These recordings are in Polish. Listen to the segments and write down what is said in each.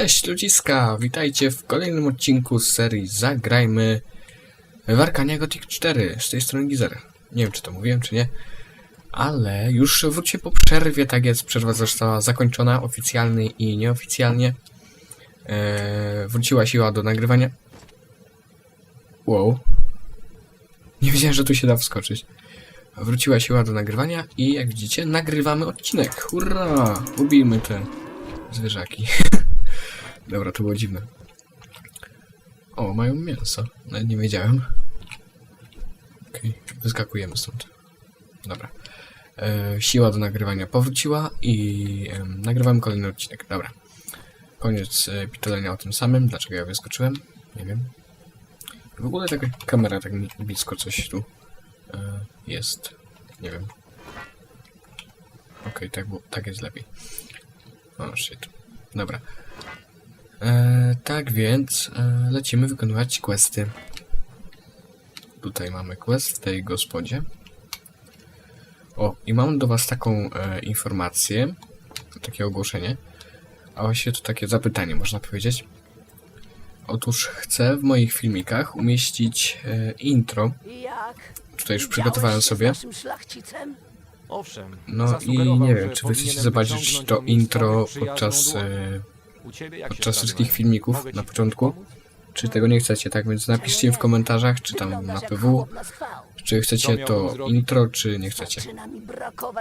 Cześć ludziska, witajcie w kolejnym odcinku z serii Zagrajmy w Gothic 4 z tej strony Gizer. Nie wiem czy to mówiłem czy nie, ale już wróćcie po przerwie, tak jest, przerwa została zakończona oficjalnie i nieoficjalnie. Eee, wróciła siła do nagrywania. Wow. Nie wiedziałem, że tu się da wskoczyć. Wróciła siła do nagrywania i jak widzicie, nagrywamy odcinek. Hurra! Ubijmy te zwierzaki. Dobra, to było dziwne. O, mają mięso. Nawet nie wiedziałem. Okej, wyskakujemy stąd. Dobra. E, siła do nagrywania powróciła i e, nagrywamy kolejny odcinek. Dobra. Koniec e, pitolenia o tym samym. Dlaczego ja wyskoczyłem? Nie wiem. W ogóle taka kamera tak blisko coś tu e, jest. Nie wiem. Okej, tak, było- tak jest lepiej. O, shit. Dobra. E, tak więc e, lecimy wykonywać questy. Tutaj mamy quest w tej gospodzie. O, i mam do was taką e, informację, takie ogłoszenie, a właściwie to takie zapytanie, można powiedzieć. Otóż chcę w moich filmikach umieścić e, intro. Tutaj już przygotowałem sobie. Owszem. No i nie wiem, czy wy chcecie zobaczyć to intro podczas, e, U ciebie jak podczas wszystkich filmików na początku. Czy tego nie chcecie, tak więc napiszcie w komentarzach, czy tam na PW, czy chcecie to intro, czy nie chcecie.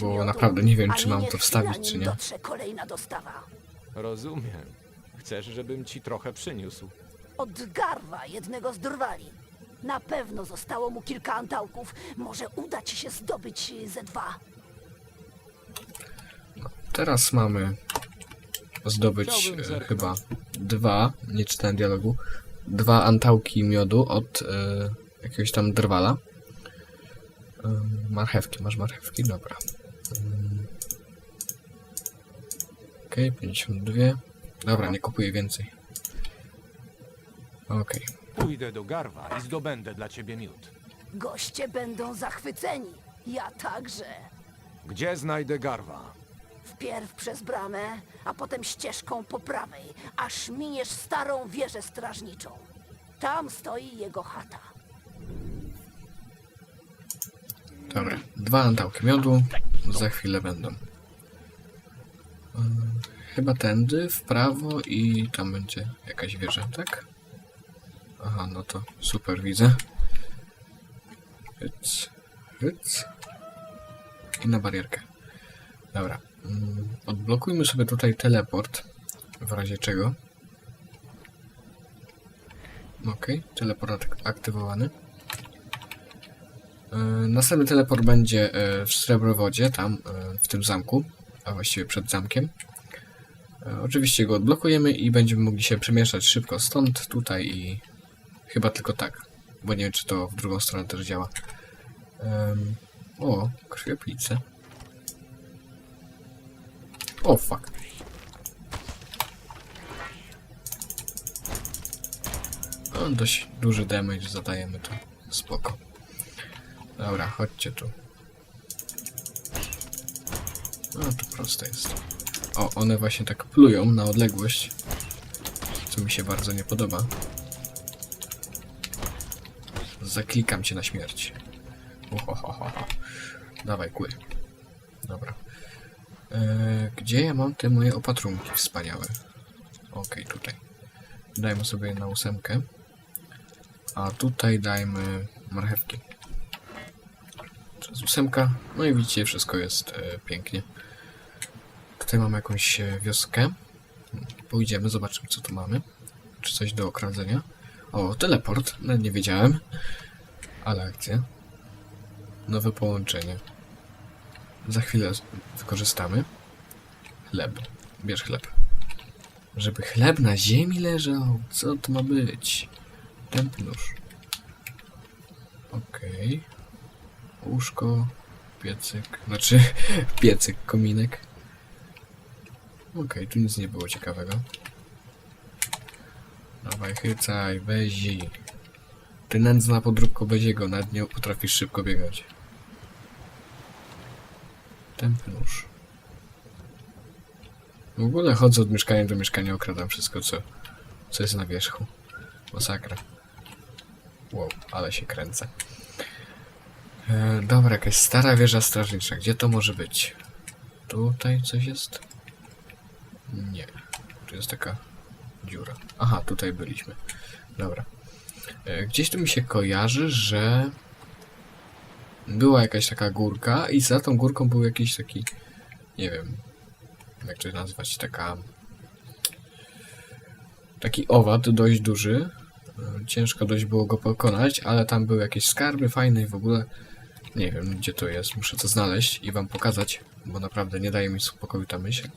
Bo naprawdę nie wiem, czy mam to wstawić, czy nie. Rozumiem. Chcesz, żebym ci trochę przyniósł. Od garwa jednego z drwali. Na pewno zostało mu kilka antałków. Może uda ci się zdobyć ze dwa. Teraz mamy zdobyć e, chyba dwa, nie czytałem dialogu, dwa antałki miodu od e, jakiegoś tam drwala. E, marchewki, masz marchewki? Dobra. Okej, 52. Dobra, nie kupuję więcej. Okej. Pójdę do Garwa i zdobędę dla ciebie miód. Goście będą zachwyceni. Ja także. Gdzie znajdę Garwa? Wpierw przez bramę, a potem ścieżką po prawej, aż miniesz starą wieżę strażniczą. Tam stoi jego chata. Dobra, dwa antałki miodu za chwilę będą. Chyba tędy, w prawo i tam będzie jakaś wieża, tak? Aha, no to super, widzę. Hyc, hyc. I na barierkę. Dobra. Ym, Odblokujmy sobie tutaj teleport, w razie czego. Okej, teleport ak- aktywowany. E, Następny teleport będzie e, w Srebrowodzie, tam e, w tym zamku, a właściwie przed zamkiem. Oczywiście go odblokujemy i będziemy mogli się przemieszczać szybko stąd, tutaj i chyba tylko tak, bo nie wiem czy to w drugą stronę też działa. O, krwioplice. O, fuck. No, dość duży damage zadajemy tu. Spoko. Dobra, chodźcie tu. No to proste jest. O, one właśnie tak plują na odległość. Co mi się bardzo nie podoba. Zaklikam cię na śmierć. Uhohoho. Dawaj, kły. Eee, gdzie ja mam te moje opatrunki wspaniałe? Okej, tutaj. Dajmy sobie na ósemkę. A tutaj dajmy marchewki. Przez ósemka. No i widzicie, wszystko jest e, pięknie. Tutaj mamy jakąś e, wioskę. Pójdziemy, zobaczymy co tu mamy. Czy coś do okradzenia. O, teleport. Nawet nie wiedziałem. Ale akcja. Nowe połączenie. Za chwilę wykorzystamy. Chleb. Bierz chleb. Żeby chleb na ziemi leżał? Co to ma być? Tępy nóż. Okej. Łóżko, piecyk, znaczy piecyk, kominek. Okej, tu nic nie było ciekawego. Dawaj, chycaj, Bezi. Ty nędzna podróbko Beziego, nad nią potrafisz szybko biegać. Nóż. W ogóle chodzę od mieszkania do mieszkania, okradam wszystko, co, co jest na wierzchu. Masakra. Wow, ale się kręcę. E, dobra, jakaś stara wieża strażnicza. Gdzie to może być? Tutaj coś jest? Nie. Tu jest taka dziura. Aha, tutaj byliśmy. Dobra. E, gdzieś tu mi się kojarzy, że była jakaś taka górka i za tą górką był jakiś taki, nie wiem, jak to nazwać, taka taki owad dość duży. Ciężko dość było go pokonać, ale tam były jakieś skarby fajne i w ogóle nie wiem gdzie to jest. Muszę to znaleźć i wam pokazać, bo naprawdę nie daje mi spokoju ta myśl.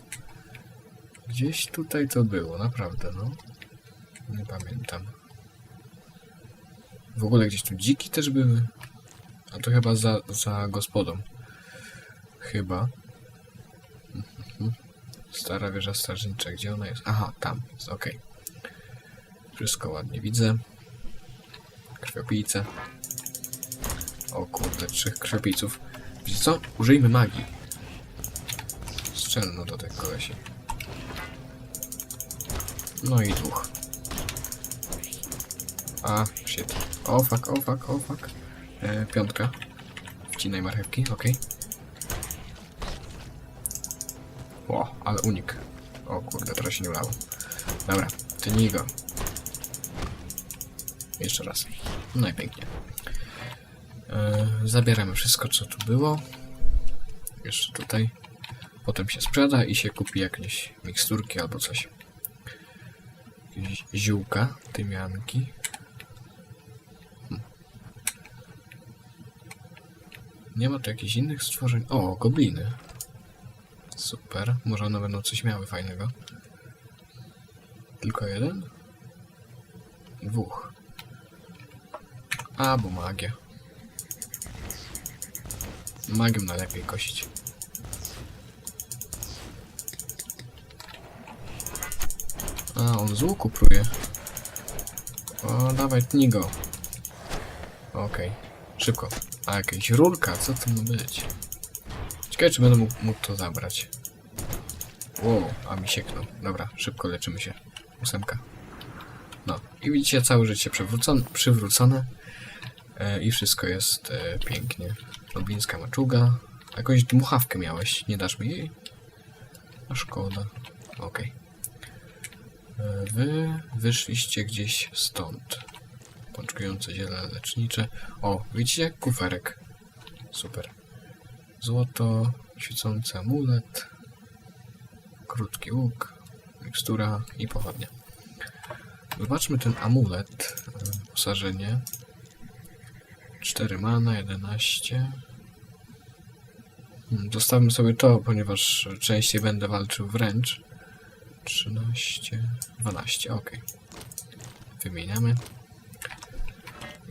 Gdzieś tutaj to było, naprawdę, no. Nie pamiętam. W ogóle gdzieś tu dziki też były. A to chyba za, za gospodą. Chyba. Mhm. Stara wieża strażnicza, gdzie ona jest? Aha, tam jest, okej. Wszystko ładnie widzę. Krwiopijce. O kurde, trzech krwiopijców. Wiecie co? Użyjmy magii. Strzelno do tych kolesi. No i dwóch. A, shit. O fuck, o fuck, o fuck. E, piątka. Wcinaj marchewki, okej. O, ale unik. O kurde, teraz się nie udało. Dobra, tnij go. Jeszcze raz. No i pięknie. E, zabieramy wszystko, co tu było. Jeszcze tutaj. Potem się sprzeda i się kupi jakieś miksturki albo coś. Jakieś ziółka, tymianki. Nie ma tu jakichś innych stworzeń. O, gobliny. Super. Może one będą coś miały fajnego. Tylko jeden? Dwóch. A, bo magia. Magią najlepiej kosić. A, on z łuku pruje. O, dawaj, tnij go. Okej. Szybko. A, jakaś rurka, co to ma być? Ciekawe, czy będę mógł, mógł to zabrać. Wow, a mi sieknął. Dobra, szybko leczymy się. Ósemka. No, i widzicie, całe życie przywrócone. E, I wszystko jest e, pięknie. Lublińska maczuga. Jakąś dmuchawkę miałeś, nie dasz mi jej? A szkoda. Okej. E, Wy wyszliście gdzieś stąd. Pączkujące ziele lecznicze. O, widzicie? Kuferek. Super. Złoto, świecący amulet, krótki łuk, mikstura i pochodnia. Zobaczmy ten amulet. e, Posażenie. 4 mana, 11. Hmm, Zostawmy sobie to, ponieważ częściej będę walczył wręcz. 13, 12, ok. Wymieniamy.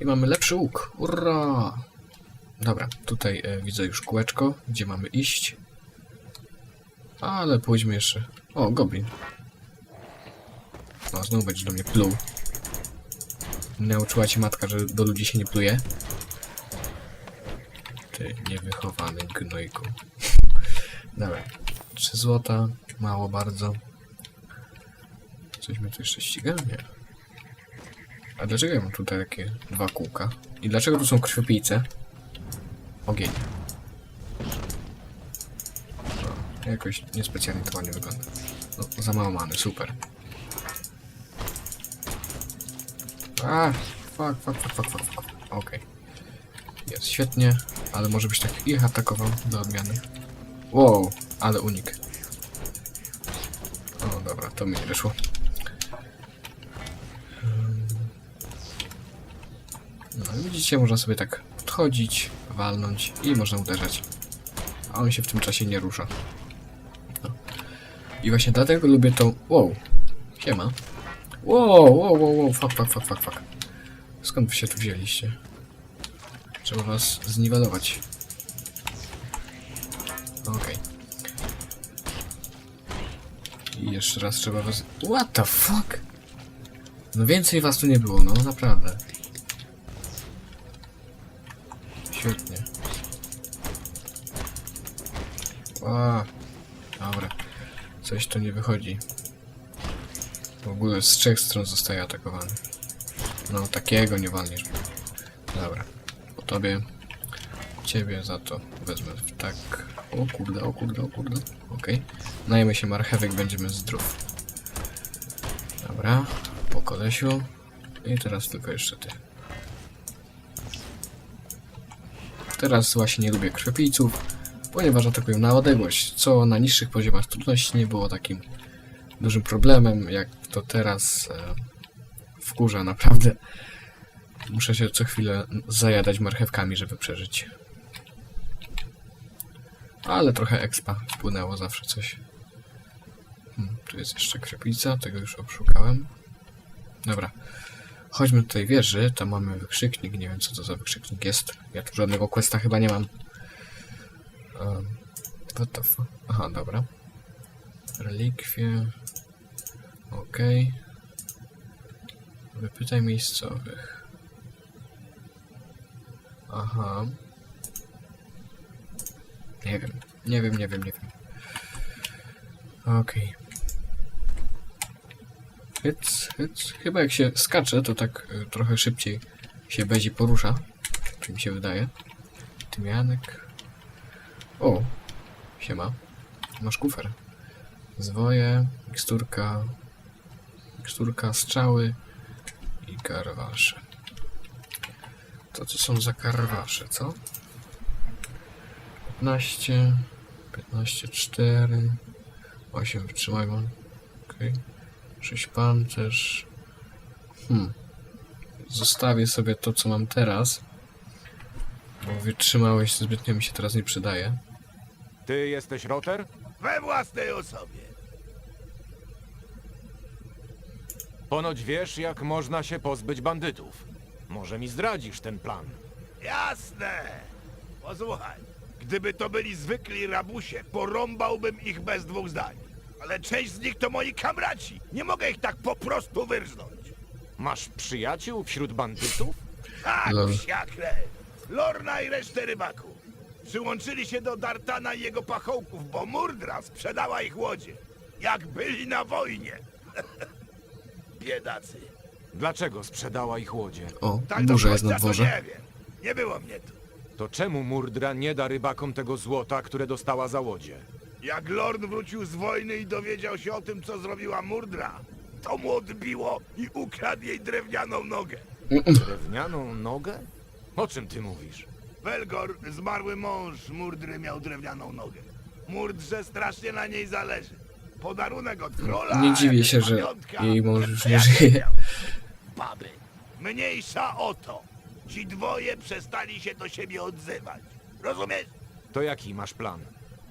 I mamy lepszy łuk. Ura! Dobra, tutaj e, widzę już kółeczko, gdzie mamy iść. Ale pójdźmy jeszcze. O, goblin. No, znowu będzie do mnie pluł. Nauczyła cię matka, że do ludzi się nie pluje? Ty niewychowany gnojku. Dobra. Trzy złota. Mało bardzo. Coś mnie tu jeszcze ściga? Nie. A dlaczego ja mam tutaj takie dwa kółka? I dlaczego tu są krwiopijce? Ogień. No, jakoś niespecjalnie to ładnie wygląda. No, za mało mamy, super. A, fuck, fuck, fuck, fuck, fuck, fuck. Okej. Jest świetnie, ale może byś tak ich atakował do odmiany. Wow, ale unik. O, dobra, to mi nie wyszło. Widzicie, można sobie tak podchodzić, walnąć i można uderzać. A on się w tym czasie nie rusza. No. I właśnie dlatego lubię tą... Wow, siema. Wow, wow, wow, wow, fuck, fuck, fuck, fuck, fuck. Skąd wy się tu wzięliście? Trzeba was zniwelować. Okej. I jeszcze raz trzeba was... What the fuck? No więcej was tu nie było, no naprawdę. Świetnie. A, dobra. Coś to nie wychodzi. W ogóle z trzech stron zostaje atakowany. No, takiego nie walniesz. Dobra. Po tobie. Ciebie za to wezmę tak. O kurde, o kurde, o kurde. Okej. Najemy się marchewek, będziemy zdrów. Dobra. Po kolesiu. I teraz tylko jeszcze ty. Teraz właśnie nie lubię krwiopijców, ponieważ atakują na odległość, co na niższych poziomach trudności nie było takim dużym problemem, jak to teraz e, wkurza naprawdę. Muszę się co chwilę zajadać marchewkami, żeby przeżyć. Ale trochę expa wpłynęło zawsze coś. Hmm, tu jest jeszcze krwiopijca, tego już obszukałem. Dobra. Chodźmy do tej wieży, tam mamy wykrzyknik, nie wiem co to za wykrzyknik jest. Ja tu żadnego questa chyba nie mam. Um, what the fu- Aha, dobra. Relikwie. Okej. Wypytaj miejscowych. Aha. Nie wiem, nie wiem, nie wiem, nie wiem. Okej. Hyc, hyc. Chyba jak się skacze, to tak y, trochę szybciej się Bezi porusza. Czy mi się wydaje. Tymianek. O! Siema. Masz kufer. Zwoje, miksturka, miksturka, strzały i karwasze. To co są za karwasze, co? 15, 15, 4, 8 wytrzymajmy. Okej. 6 pancerz. Hmm. Zostawię sobie to, co mam teraz. Bo wytrzymałość zbytnio mi się teraz nie przydaje. Ty jesteś Roter? We własnej osobie. Ponoć wiesz, jak można się pozbyć bandytów. Może mi zdradzisz ten plan. Jasne. Posłuchaj, gdyby to byli zwykli rabusie, porąbałbym ich bez dwóch zdań. Ale część z nich to moi kamraci. Nie mogę ich tak po prostu wyrżnąć. Masz przyjaciół wśród bandytów? Tak, Lol. psia krew. Lorna i resztę rybaków. Przyłączyli się do Dartana i jego pachołków, bo Murdra sprzedała ich łodzie. Jak byli na wojnie. Biedacy. Dlaczego sprzedała ich łodzie? O, Tak do burza jest na końca to dworze. nie wiem. Nie było mnie tu. To czemu Murdra nie da rybakom tego złota, które dostała za łodzie? Jak Lord wrócił z wojny i dowiedział się o tym, co zrobiła Murdra, to mu odbiło i ukradł jej drewnianą nogę. Drewnianą nogę? O czym ty mówisz? Welgor, zmarły mąż Murdry, miał drewnianą nogę. Murdrze strasznie na niej zależy. Podarunek od króla. Nie dziwię się, że pamiątka. jej mąż już nie Jak żyje. Baby. Mniejsza o to. Ci dwoje przestali się do siebie odzywać. Rozumiesz? To jaki masz plan?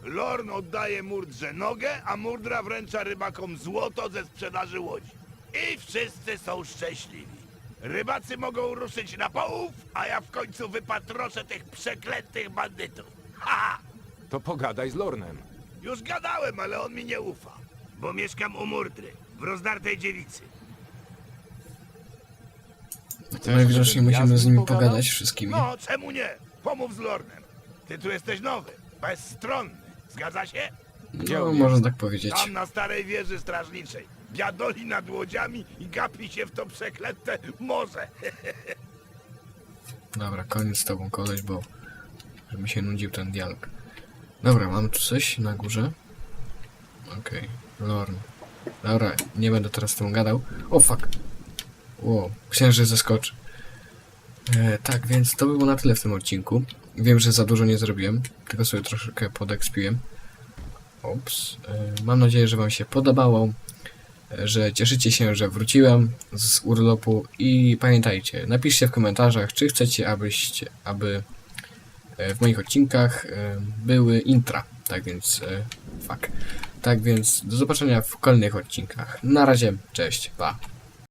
Lorn oddaje Murdrze nogę, a Murdra wręcza rybakom złoto ze sprzedaży łodzi. I wszyscy są szczęśliwi. Rybacy mogą ruszyć na połów, a ja w końcu wypatroszę tych przeklętych bandytów. Ha! To pogadaj z Lornem. Już gadałem, ale on mi nie ufa. Bo mieszkam u Murdry, w rozdartej dziewicy. Chcesz, Najwidoczniej musimy z z nim nimi pogadać wszystkimi. No, czemu nie? Pomów z Lornem. Ty tu jesteś nowy, bezstronny. Zgadza się? Gdzie No, on można tak powiedzieć. Tam na starej wieży strażniczej. Biadoli nad łodziami i gapi się w to przeklęte morze. Dobra, koniec z tobą koleś, bo że mi się nudził ten dialog. Dobra, mamy tu coś na górze. Okej, Lorn. Dobra, nie będę teraz z tym gadał. O fuck. Wow, księżyc zeskoczy. E, tak, więc to by było na tyle w tym odcinku. Wiem, że za dużo nie zrobiłem, tylko sobie troszeczkę podekspiłem. Ups. E, mam nadzieję, że Wam się podobało, e, że cieszycie się, że wróciłem z urlopu i pamiętajcie, napiszcie w komentarzach, czy chcecie, abyście, aby e, w moich odcinkach były intra. Tak więc, fuck. Tak więc, do zobaczenia w kolejnych odcinkach. Na razie, cześć, pa.